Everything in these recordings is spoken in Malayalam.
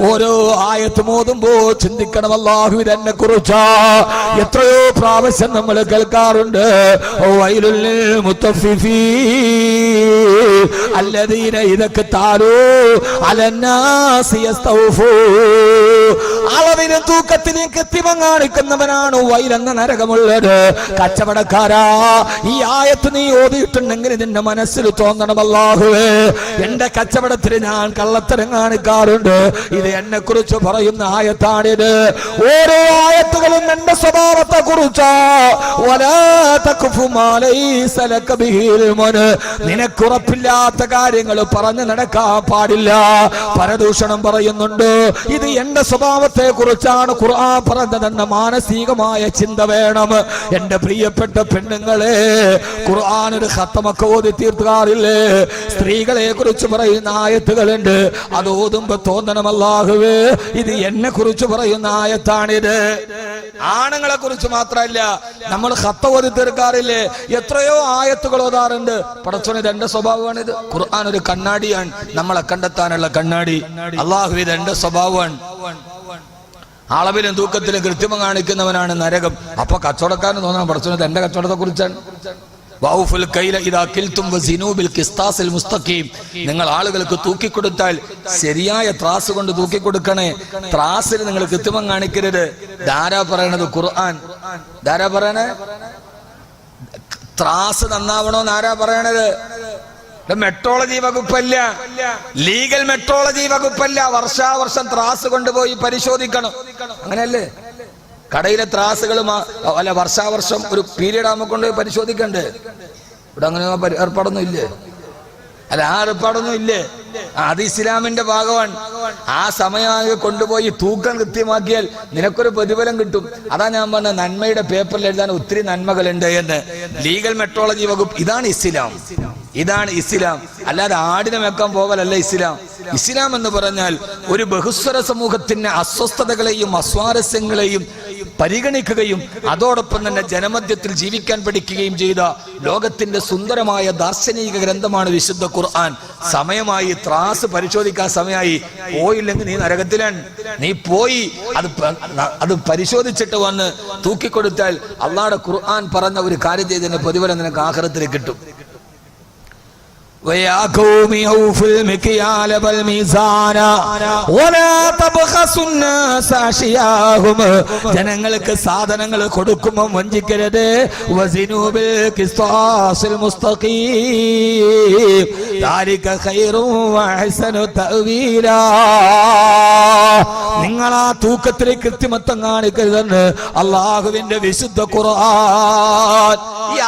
ഓരോ ആയത്ത് മോതുമ്പോ ചിന്തിക്കണം അല്ലാഹു തന്നെ കുറിച്ച. എത്രയോ പ്രാവശ്യം നമ്മൾ കേൾക്കാറുണ്ട്. അല്ലതീന ഇതൊക്കെ താരോ അലന്നാസിയോ അളവിനും തൂക്കത്തിനും കൃത്രിമം കാണിക്കുന്നവനാണ് വൈലെന്ന നരകമുള്ളത്. കച്ചവടക്കാരാ ഈ ആയത്ത് നീ ഓതിയിട്ടുണ്ടെങ്കിൽ നിന്റെ മനസ്സിൽ തോന്നണം അല്ലാഹുവേ. എന്റെ കച്ചവടത്തിൽ ഞാൻ കള്ളത്തരം കാണിക്കാറുണ്ട്. ഇത് എന്നെ കുറിച്ച് പറയുന്ന ആയത്താണിത്. ഓരോ ആയത്തുകളും എന്റെ സ്വഭാവത്തെ കുറിച്ചോ നിനക്കുറപ്പില്ലാത്ത കാര്യങ്ങൾ പറഞ്ഞു നടക്കാൻ പാടില്ല. പരദൂഷണം പറയുന്നുണ്ട്. ഇത് എന്റെ സ്വഭാവത്തെ കുറിച്ചാണ് ഖുർആൻ പറഞ്ഞതെന്ന മാനസികമായ ചിന്ത വേണം. എന്റെ പ്രിയപ്പെട്ട പെണ്ണുങ്ങളെ ഖുർആൻ ഒരു ഹത്തമൊക്കെ ഓതി തീർത്തുകാറില്ലേ? സ്ത്രീകളെ കുറിച്ച് പറയുന്ന ആയത്തുകളുണ്ട്. അത് ഓതുമ്പോ തോന്നണമല്ലാഹുവേ ഇത് എന്നെ കുറിച്ച് പറയുന്ന ആയത്താണിത്. ആണുങ്ങളെ കുറിച്ച് മാത്രമല്ല നമ്മൾ ഹത്ത ഓതി തീർക്കാറില്ലേ? എത്രയോ ആയത്തുകൾ ഓതാറുണ്ട്. പടച്ചോന് ഇത് എന്റെ സ്വഭാവമാണ് ഇത് ഖുർആൻ ഒരു കണ്ണാടിയാണ്. നമ്മളെ കണ്ടെത്താനുള്ള കണ്ണാടി. അള്ളാഹു ഇത് എന്റെ സ്വഭാവമാണ്. അളവിലും തൂക്കത്തിലും കൃത്രിമം കാണിക്കുന്നവനാണ് നരകം. അപ്പൊ കച്ചവടക്കാരന് തോന്നാൻ പഠിച്ചത് എന്റെ കച്ചവടത്തെ കുറിച്ചാണ് കൈല വസിനൂബിൽ മുസ്തഖീം. നിങ്ങൾ ആളുകൾക്ക് തൂക്കിക്കൊടുത്താൽ ശരിയായ ത്രാസ് കൊണ്ട് തൂക്കി കൊടുക്കണേ ത്രാസിൽ നിങ്ങൾ കൃത്രിമം കാണിക്കരുത്. ധാരാ പറയണത് ഖുർആൻ. ധാരാ പറയണേ? ത്രാസ് നന്നാവണോന്ന് ആരാ പറയണത്? മെട്രോളജി വകുപ്പല്ല. ലീഗൽ മെട്രോളജി വകുപ്പല്ല. വർഷാവർഷം ത്രാസ് കൊണ്ടുപോയി പരിശോധിക്കണം. അങ്ങനെയല്ലേ? കടയിലെ ത്രാസുകൾ അല്ല വർഷാവർഷം ഒരു പീരീഡ് ആകുമ്പോൾ കൊണ്ടുപോയി പരിശോധിക്കണ്ടേ? ഇവിടെ അങ്ങനെ ഏർപ്പാടൊന്നും ഇല്ലേ? അല്ല ആ ഏർപ്പാടൊന്നും ഇല്ലേ? അത് ഇസ്ലാമിന്റെ ഭാഗമാണ് ആ സമയം കൊണ്ടുപോയി തൂക്കം കൃത്യമാക്കിയാൽ നിനക്കൊരു പ്രതിഫലം കിട്ടും. അതാ ഞാൻ പറഞ്ഞ നന്മയുടെ പേപ്പറിൽ എഴുതാൻ ഒത്തിരി നന്മകളുണ്ട് എന്ന്. ലീഗൽ മെട്രോളജി വകുപ്പ് ഇതാണ് ഇസ്ലാം. ഇതാണ് ഇസ്ലാം. അല്ലാതെ ആടിനെ വെക്കാൻ പോകലല്ല ഇസ്ലാം. ഇസ്ലാം എന്ന് പറഞ്ഞാൽ ഒരു ബഹുസ്വര സമൂഹത്തിന്റെ അസ്വസ്ഥതകളെയും അസ്വാരസ്യങ്ങളെയും പരിഗണിക്കുകയും അതോടൊപ്പം തന്നെ ജനമധ്യത്തിൽ ജീവിക്കാൻ പഠിക്കുകയും ചെയ്ത ലോകത്തിന്റെ സുന്ദരമായ ദാർശനിക ഗ്രന്ഥമാണ് വിശുദ്ധ ഖുർആൻ. സമയമായി ത്രാസ് പരിശോധിക്കാൻ സമയമായി. പോയില്ലെങ്കിൽ നീ നരകത്തിലാണ്. നീ പോയി അത് അത് പരിശോധിച്ചിട്ട് വന്ന് തൂക്കിക്കൊടുത്താൽ അള്ളാടെ ഖുർആൻ പറഞ്ഞ ഒരു കാര്യം ചെയ്തതിന് പ്രതിഫലം നിനക്ക് ആഹ്റത്തിൽ കിട്ടും. ويا قوم أوفوا المكيال والميزان ولا تبخسوا الناس أشياءهم ജനങ്ങൾക്ക് സാധനങ്ങൾ കൊടുക്കുമ്പോൾ വഞ്ചിക്കരുത് വസിനൂ ബിൽ ഖിസ്താസിൽ മുസ്തഖീം ذلك خير وأحسن تأويلا നിങ്ങൾ ആ തൂക്കത്തിലെ കൃത്രിമത്വം കാണിക്കരുതെന്ന് അള്ളാഹുവിന്റെ വിശുദ്ധ ഖുർആൻ. ഈ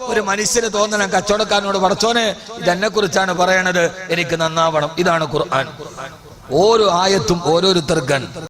ഒരു മനുഷ്യന് തോന്നണം കച്ചവടക്കാരനോട് പറച്ചോനെ ഇതെന്നെ കുറിച്ചാണ് പറയണത്. എനിക്ക് നന്നാവണം. ഇതാണ് ഖുർആൻ. ഓരോ ആയത്തും ഓരോരുത്തർക്കാണ്